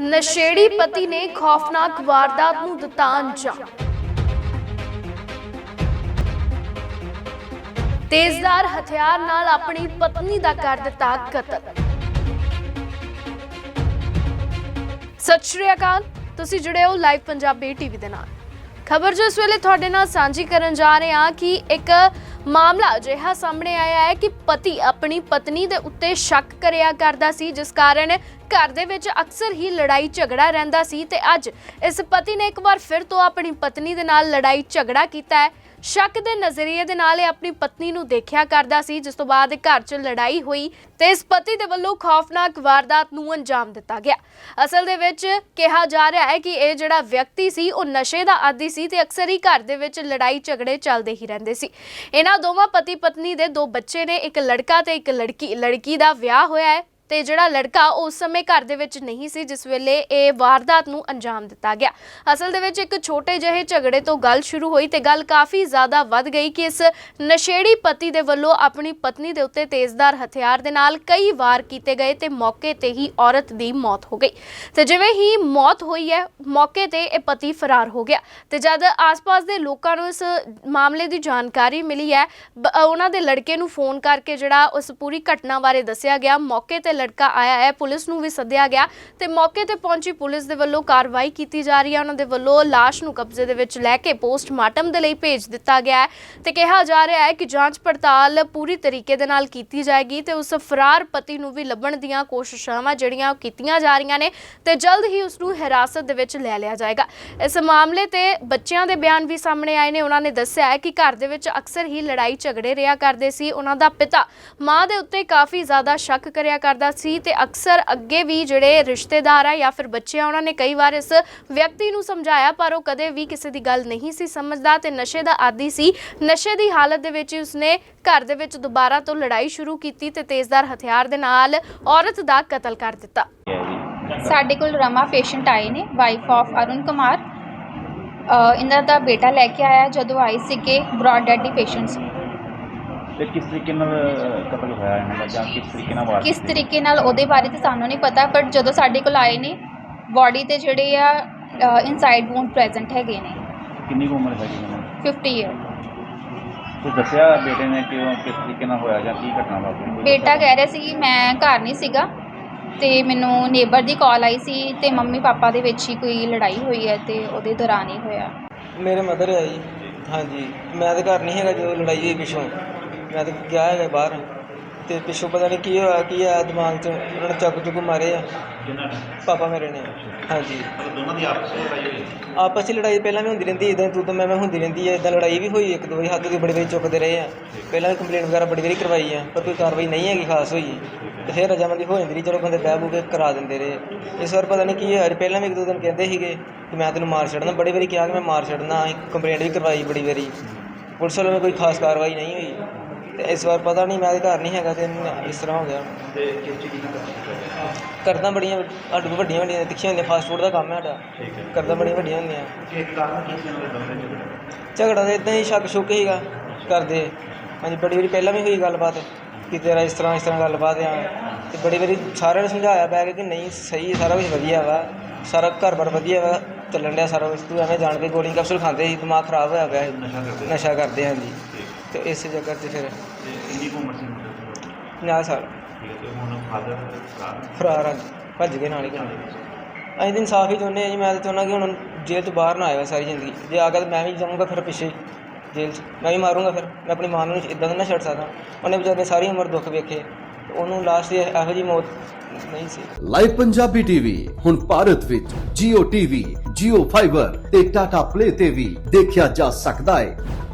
ਨਸ਼ੇੜੀ ਪਤੀ ਨੇ ਖੌਫਨਾਕ ਵਾਰਦਾਤ ਨੂੰ ਦਿੱਤਾ ਅੰਜਾਮ। ਤੇਜ਼ਦਾਰ ਹਥਿਆਰ ਨਾਲ ਆਪਣੀ ਪਤਨੀ ਦਾ ਕਰ ਦਿੱਤਾ ਕਤਲ। ਸਤਿ ਸ਼੍ਰੀ ਅਕਾਲ, ਤੁਸੀਂ ਜੁੜੇ ਹੋ ਲਾਈਵ ਪੰਜਾਬੀ ਟੀਵੀ ਦੇ ਨਾਲ। ਖਬਰ ਜੋ ਇਸ ਵੇਲੇ ਤੁਹਾਡੇ ਨਾਲ ਸਾਂਝੀ ਕਰਨ ਜਾ ਰਹੇ ਹਾਂ ਕਿ ਇੱਕ ਮਾਮਲਾ ਅਜਿਹਾ ਸਾਹਮਣੇ ਆਇਆ ਹੈ ਕਿ ਪਤੀ ਆਪਣੀ ਪਤਨੀ ਦੇ ਉੱਤੇ ਸ਼ੱਕ ਕਰਿਆ ਕਰਦਾ ਸੀ, ਜਿਸ ਕਾਰਨ ਘਰ ਦੇ ਵਿੱਚ ਅਕਸਰ ਹੀ ਲੜਾਈ ਝਗੜਾ ਰਹਿੰਦਾ ਸੀ ਤੇ ਅੱਜ ਇਸ ਪਤੀ ਨੇ ਇੱਕ ਵਾਰ ਫਿਰ ਤੋਂ ਆਪਣੀ ਪਤਨੀ ਦੇ ਨਾਲ ਲੜਾਈ ਝਗੜਾ ਕੀਤਾ ਹੈ। ਸ਼ੱਕ ਦੇ ਨਜ਼ਰੀਏ ਦੇ ਨਾਲ ਇਹ ਆਪਣੀ ਪਤਨੀ ਨੂੰ ਦੇਖਿਆ ਕਰਦਾ ਸੀ, ਜਿਸ ਤੋਂ ਬਾਅਦ ਘਰ 'ਚ ਲੜਾਈ ਹੋਈ ਤੇ ਇਸ ਪਤੀ ਦੇ ਵੱਲੋਂ ਖੌਫਨਾਕ ਵਾਰਦਾਤ ਨੂੰ ਅੰਜਾਮ ਦਿੱਤਾ ਗਿਆ। ਅਸਲ ਦੇ ਵਿੱਚ ਕਿਹਾ ਜਾ ਰਿਹਾ ਹੈ ਕਿ ਇਹ ਜਿਹੜਾ ਵਿਅਕਤੀ ਸੀ, ਉਹ ਨਸ਼ੇ ਦਾ ਆਦੀ ਸੀ ਤੇ ਅਕਸਰ ਹੀ ਘਰ ਦੇ ਵਿੱਚ ਲੜਾਈ ਝਗੜੇ ਚੱਲਦੇ ਹੀ ਰਹਿੰਦੇ ਸੀ। ਇਹਨਾਂ ਦੋਵਾਂ ਪਤੀ ਪਤਨੀ ਦੇ ਦੋ ਬੱਚੇ ਨੇ, ਇੱਕ ਲੜਕਾ ਤੇ ਇੱਕ ਲੜਕੀ। ਲੜਕੀ ਦਾ ਵਿਆਹ ਹੋਇਆ ਹੈ। ਤੇ ਜਿਹੜਾ ਲੜਕਾ ਉਸ ਸਮੇਂ ਘਰ ਦੇ ਵਿੱਚ ਨਹੀਂ ਸੀ, ਜਿਸ ਵੇਲੇ ਇਹ ਵਾਰਦਾਤ ਨੂੰ ਅੰਜਾਮ ਦਿੱਤਾ ਗਿਆ। ਅਸਲ ਦੇ ਵਿੱਚ ਇੱਕ ਛੋਟੇ ਜਿਹੇ ਝਗੜੇ ਤੋਂ ਗੱਲ ਸ਼ੁਰੂ ਹੋਈ ਤੇ ਗੱਲ ਕਾਫੀ ਜ਼ਿਆਦਾ ਵੱਧ ਗਈ ਕਿ ਇਸ ਨਸ਼ੇੜੀ ਪਤੀ ਦੇ ਵੱਲੋਂ ਆਪਣੀ ਪਤਨੀ ਦੇ ਉੱਤੇ ਤੇਜ਼ਦਾਰ ਹਥਿਆਰ ਦੇ ਨਾਲ ਕਈ ਵਾਰ ਕੀਤੇ ਗਏ ਤੇ ਮੌਕੇ ਤੇ ਹੀ ਔਰਤ ਦੀ ਮੌਤ ਹੋ ਗਈ। ਤੇ ਜਿਵੇਂ ਹੀ ਮੌਤ ਹੋਈ ਹੈ, ਮੌਕੇ ਤੇ ਇਹ ਪਤੀ ਫਰਾਰ ਹੋ ਗਿਆ। ਤੇ ਜਦ ਆਸ-ਪਾਸ ਦੇ ਲੋਕਾਂ ਨੂੰ ਇਸ ਮਾਮਲੇ ਦੀ ਜਾਣਕਾਰੀ ਮਿਲੀ ਹੈ ਉਹਨਾਂ ਦੇ ਲੜਕੇ ਨੂੰ ਫੋਨ ਕਰਕੇ ਜਿਹੜਾ ਉਸ ਪੂਰੀ ਘਟਨਾ ਬਾਰੇ ਦੱਸਿਆ ਗਿਆ, ਮੌਕੇ ਤੇ ਲੜਕਾ ਆਇਆ ਹੈ, ਪੁਲਿਸ ਨੂੰ ਵੀ ਸੱਦਿਆ ਗਿਆ ਤੇ ਮੌਕੇ ਤੇ ਪਹੁੰਚੀ ਪੁਲਿਸ ਦੇ ਵੱਲੋਂ ਕਾਰਵਾਈ ਕੀਤੀ ਜਾ ਰਹੀ ਹੈ। ਉਹਨਾਂ ਦੇ ਵੱਲੋਂ ਲਾਸ਼ ਨੂੰ ਕਬਜ਼ੇ ਦੇ ਵਿੱਚ ਲੈ ਕੇ ਪੋਸਟਮਾਰਟਮ ਦੇ ਲਈ ਭੇਜ ਦਿੱਤਾ ਗਿਆ ਹੈ ਤੇ ਕਿਹਾ ਜਾ ਰਿਹਾ ਹੈ ਕਿ ਜਾਂਚ ਪੜਤਾਲ ਪੂਰੀ ਤਰੀਕੇ ਦੇ ਨਾਲ ਕੀਤੀ ਜਾਏਗੀ ਤੇ ਉਸ ਫਰਾਰ ਪਤੀ ਨੂੰ ਵੀ ਲੱਭਣ ਦੀਆਂ ਕੋਸ਼ਿਸ਼ਾਂ ਜਿਹੜੀਆਂ ਉਹ ਕੀਤੀਆਂ ਜਾ ਰਹੀਆਂ ਨੇ ਤੇ ਜਲਦ ਹੀ ਉਸ ਨੂੰ ਹਿਰਾਸਤ ਦੇ ਵਿੱਚ ਲੈ ਲਿਆ ਜਾਏਗਾ। ਇਸ ਮਾਮਲੇ ਤੇ ਬੱਚਿਆਂ ਦੇ ਬਿਆਨ ਵੀ ਸਾਹਮਣੇ ਆਏ ਨੇ। ਉਹਨਾਂ ਨੇ ਦੱਸਿਆ ਹੈ ਕਿ ਘਰ ਦੇ ਵਿੱਚ ਅਕਸਰ ਹੀ ਲੜਾਈ ਝਗੜੇ ਰਿਹਾ ਕਰਦੇ ਸੀ। ਉਹਨਾਂ ਦਾ ਪਿਤਾ ਮਾਂ ਦੇ ਉੱਤੇ ਕਾਫੀ ਜ਼ਿਆਦਾ ਸ਼ੱਕ ਕਰਿਆ ਕਰਦਾ ਸੀ ਤੇ ਅਕਸਰ ਅੱਗੇ ਵੀ ਜਿਹੜੇ ਰਿਸ਼ਤੇਦਾਰ ਆ ਜਾਂ ਫਿਰ ਬੱਚੇ ਆ, ਉਹਨਾਂ ਨੇ ਕਈ ਵਾਰ ਇਸ ਵਿਅਕਤੀ ਨੂੰ ਸਮਝਾਇਆ, ਪਰ ਉਹ ਕਦੇ ਵੀ ਕਿਸੇ ਦੀ ਗੱਲ ਨਹੀਂ ਸੀ ਸਮਝਦਾ ਤੇ ਨਸ਼ੇ ਦਾ ਆਦੀ ਸੀ। ਨਸ਼ੇ ਦੀ ਹਾਲਤ ਦੇ ਵਿੱਚ ਉਸਨੇ ਘਰ ਦੇ ਵਿੱਚ ਦੁਬਾਰਾ ਤੋਂ ਲੜਾਈ ਸ਼ੁਰੂ ਕੀਤੀ ਤੇ ਤੇਜ਼ਦਾਰ ਹਥਿਆਰ ਦੇ ਨਾਲ ਔਰਤ ਦਾ ਕਤਲ ਕਰ ਦਿੱਤਾ। ਸਾਡੇ ਕੋਲ ਰਮਾ ਪੇਸ਼ੈਂਟ ਆਏ ਨੇ ਵਾਈਫ ਆਫ ਅਰੁਣ ਕੁਮਾਰ। ਇਹਨਾਂ ਦਾ ਬੇਟਾ ਲੈ ਕੇ ਆਇਆ ਜਦੋਂ ਆਏ ਸੀਗੇ ਬ੍ਰੌਡ ਡੈਡ ਪੇਸ਼ੈਂਟਸ ਤੇ ਕਿਸ ਤਰੀਕੇ ਨਾਲ ਕਤਲ ਹੋਇਆ ਇਹਨਾਂ ਦਾ ਜਾਂ ਕਿਸ ਤਰੀਕੇ ਨਾਲ ਵਾਰ ਕਿਸ ਤਰੀਕੇ ਨਾਲ ਉਹਦੇ ਬਾਰੇ ਤਾਂ ਸਾਨੂੰ ਨਹੀਂ ਪਤਾ ਬਟ ਜਦੋਂ ਸਾਡੇ ਕੋਲ ਆਏ ਨੇ ਬਾਡੀ ਤੇ ਜਿਹੜੇ ਆ ਇਨਸਾਈਡ ਵੂਨ ਪ੍ਰੈਜ਼ੈਂਟ ਹੈਗੇ ਨੇ। ਕਿੰਨੀ ਕੁ ਉਮਰ ਹੈਗੀ ਇਹਨਾਂ ਦੀ? 50 ਇਅਰ ਤੇ ਦੱਸਿਆ ਬੇਟੇ ਨੇ ਕਿ ਉਹ ਕਿਸ ਤਰੀਕੇ ਨਾਲ ਹੋਇਆ ਜਾਂ ਕੀ ਘਟਨਾ ਵਾਪਰੀ? ਕੋਈ ਬੇਟਾ ਕਹਿ ਰਿਹਾ ਸੀ ਕਿ ਮੈਂ ਘਰ ਨਹੀਂ ਸੀਗਾ ਤੇ ਮੈਨੂੰ ਨੇਬਰ ਦੀ ਕਾਲ ਆਈ ਸੀ ਤੇ ਮੰਮੀ ਪਾਪਾ ਦੇ ਵਿੱਚ ਹੀ ਕੋਈ ਲੜਾਈ ਹੋਈ ਹੈ ਤੇ ਉਹਦੇ ਦੌਰਾਨ ਹੀ ਹੋਇਆ। ਮੇਰੇ ਮਦਰ ਹੈ ਜੀ। ਹਾਂਜੀ। ਮੈਂ ਤਾਂ ਘਰ ਨਹੀਂ ਹੈਗਾ ਜਦੋਂ ਲੜਾਈ ਹੋਈ ਪਿੱਛੋਂ। ਮੈਂ ਤਾਂ ਗਿਆ ਹੈਗਾ ਬਾਹਰ। ਤੇ ਪਿੱਛੋਂ ਪਤਾ ਨਹੀਂ ਕੀ ਹੋਇਆ ਕੀ ਆ ਦਿਮਾਗ 'ਚ ਉਹਨਾਂ ਨੇ ਚੱਕ ਚੁੱਕ ਮਾਰੇ ਆ। ਕਿੰਨਾ ਪਾਪਾ ਮੇਰੇ ਨੇ। ਹਾਂਜੀ। ਮਤਲਬ ਦੋਨਾਂ ਦੀ ਆਪਸ ਵਿੱਚ ਲੜਾਈ ਹੋਈ? ਆਪਸ 'ਚ ਲੜਾਈ ਪਹਿਲਾਂ ਵੀ ਹੁੰਦੀ ਰਹਿੰਦੀ ਇਦਾਂ ਤੂੰ ਤਾਂ ਮੈਂ ਮੈਂ ਹੁੰਦੀ ਰਹਿੰਦੀ ਹੈ ਇਦਾਂ ਲੜਾਈ ਵੀ ਹੋਈ ਇੱਕ ਦੋ ਵਾਰੀ ਹੱਥ ਦੀ ਬੜੀ ਵਾਰੀ ਚੁੱਕਦੇ ਰਹੇ ਆ। ਪਹਿਲਾਂ ਵੀ ਕੰਪਲੇਂਟ ਵਗੈਰਾ ਬੜੀ ਵਾਰੀ ਕਰਵਾਈ ਆ ਪਰ ਕੋਈ ਕਾਰਵਾਈ ਨਹੀਂ ਹੈਗੀ ਖਾਸ ਹੋਈ। ਤੇ ਫਿਰ ਰਜਾਮੰਦੀ ਹੋ ਜਾਂਦੀ ਰਹੀ ਚਲੋ ਬੰਦੇ ਬਹਿ ਬੂ ਕੇ ਕਰਾ ਦਿੰਦੇ ਰਹੇ। ਇਸ ਵਾਰ ਪਤਾ ਨਹੀਂ ਕੀ ਹੋਇਆ ਪਹਿਲਾਂ ਵੀ ਇੱਕ ਦੋ ਦਿਨ ਕਹਿੰਦੇ ਸੀਗੇ ਕਿ ਮੈਂ ਤੈਨੂੰ ਮਾਰ ਛੱਡਣਾ। ਬੜੀ ਵਾਰੀ ਕਿਹਾ ਕਿ ਮੈਂ ਮਾਰ ਛੱਡਣਾ ਕੰਪਲੇਂਟ ਵੀ ਕਰਵਾਈ ਬੜੀ ਵਾਰੀ। ਪੁਲਿਸ ਵੱਲੋਂ ਕੋਈ ਖਾਸ ਕਾਰਵਾਈ ਨਹੀਂ ਹੋਈ। ਤੇ ਇਸ ਵਾਰ ਪਤਾ ਨਹੀਂ ਮੈਂ ਘਰ ਨਹੀਂ ਹੈਗਾ ਤੇ ਇਸ ਤਰ੍ਹਾਂ ਹੋ ਗਿਆ। ਤੇ ਕਿਸ ਚੀਜ਼ ਦੀ ਕਤਲ ਕਰਦਾ ਬੜੀਆਂ ਸਾਡੇ ਕੋਲ ਵੱਡੀਆਂ ਵੱਡੀਆਂ ਤਿੱਖੀਆਂ ਹੁੰਦੀਆਂ ਫਾਸਟ ਫੂਡ ਦਾ ਕੰਮ ਹੈ ਸਾਡਾ। ਠੀਕ ਹੈ। ਕਰਦਾ ਬੜੀਆਂ ਵੱਡੀਆਂ ਹੁੰਦੀਆਂ। ਕਿ ਕਾਰਨ ਕੀ ਸੀ ਇਹਨਾਂ ਦੇ ਦੋਵੇਂ ਝਗੜੇ ਝਗੜਾ ਤਾਂ ਇਦਾਂ ਹੀ ਸ਼ੱਕ ਸ਼ੁਕ ਹੀਗਾ ਕਰਦੇ। ਹਾਂਜੀ ਬੜੀ ਵਾਰੀ ਪਹਿਲਾਂ ਵੀ ਹੋਈ ਗੱਲਬਾਤ ਕਿ ਤੇਰਾ ਇਸ ਤਰ੍ਹਾਂ ਇਸ ਤਰ੍ਹਾਂ ਗੱਲਬਾਤ ਆ। ਤੇ ਬੜੀ ਵਾਰੀ ਸਾਰਿਆਂ ਨੂੰ ਸਮਝਾਇਆ ਬੈ ਕੇ ਕਿ ਨਹੀਂ ਸਹੀ ਹੈ, ਸਾਰਾ ਕੁਝ ਵਧੀਆ ਵਾ। ਸਾਰਾ ਘਰ-ਬਾਰ ਵਧੀਆ ਵਾ ਚੱਲਣ ਡਿਆ ਸਾਰਾ ਕੁਝ ਤੂੰ ਐਵੇਂ ਜਾਣ ਕੇ ਗੋਲੀ ਕੈਪਸੂਲ ਖਾਂਦੇ ਸੀ ਦਿਮਾਗ ਖਰਾਬ ਹੋਇਆ ਪਿਆ ਸੀ। ਨਸ਼ਾ ਕਰਦੇ। ਨਸ਼ਾ ਕਰਦੇ ਹਾਂ ਜੀ ਠੀਕ। ਤੇ ਇਸ ਚੱਕਰ 'ਚ ਫਿਰ ਤੇ ਕਿੰਨੀ ਕੁ ਉਮਰ ਸੀ ਮੁੰਡੇ ਦੀ? 50 ਸਾਲ। ਠੀਕ ਹੈ ਤੇ ਹੁਣ ਫਾਦਰ ਫਰਾਰ ਫਰਾਰ ਆ ਭੱਜ ਗਏ ਨਾਲ ਹੀ। ਘਰੋਂ। ਅਸੀਂ ਤਾਂ ਇਨਸਾਫ ਹੀ ਚਾਹੁੰਦੇ ਹਾਂ ਜੀ ਮੈਂ ਤਾਂ ਚਾਹੁੰਦਾ ਕਿ ਹੁਣ ਜੇਲ੍ਹ ਤੋਂ ਬਾਹਰ ਨਾ ਆਏ ਸਾਰੀ ਜ਼ਿੰਦਗੀ। ਜੇ ਆ ਗਿਆ ਤਾਂ ਮੈਂ ਵੀ ਜਾਊਂਗਾ ਫਿਰ ਪਿੱਛੇ ਜੇਲ੍ਹ 'ਚ। ਮੈਂ ਵੀ ਮਾਰੂੰਗਾ ਫਿਰ। ਮੈਂ ਆਪਣੀ ਮਾਂ ਨੂੰ ਇਦਾਂ ਦਾ ਨਾ ਛੱਡ ਸਕਦਾ। ਉਹਨੇ ਵਿਚਾਰੇ ਨੇ ਸਾਰੀ ਉਮਰ ਦੁੱਖ ਵੇਖੇ। ਤੇ ਉਹਨੂੰ ਲਾਸਟ ਇਹੋ ਜੀ ਮੌਤ ਨਹੀਂ ਸੀ। ਲਾਈਵ ਪੰਜਾਬੀ ਟੀਵੀ ਹੁਣ ਭਾਰਤ ਵਿੱਚ Jio TV, Jio Fiber ਤੇ Tata Play ਤੇ ਵੀ ਦੇਖਿਆ ਜਾ ਸਕਦਾ ਹੈ।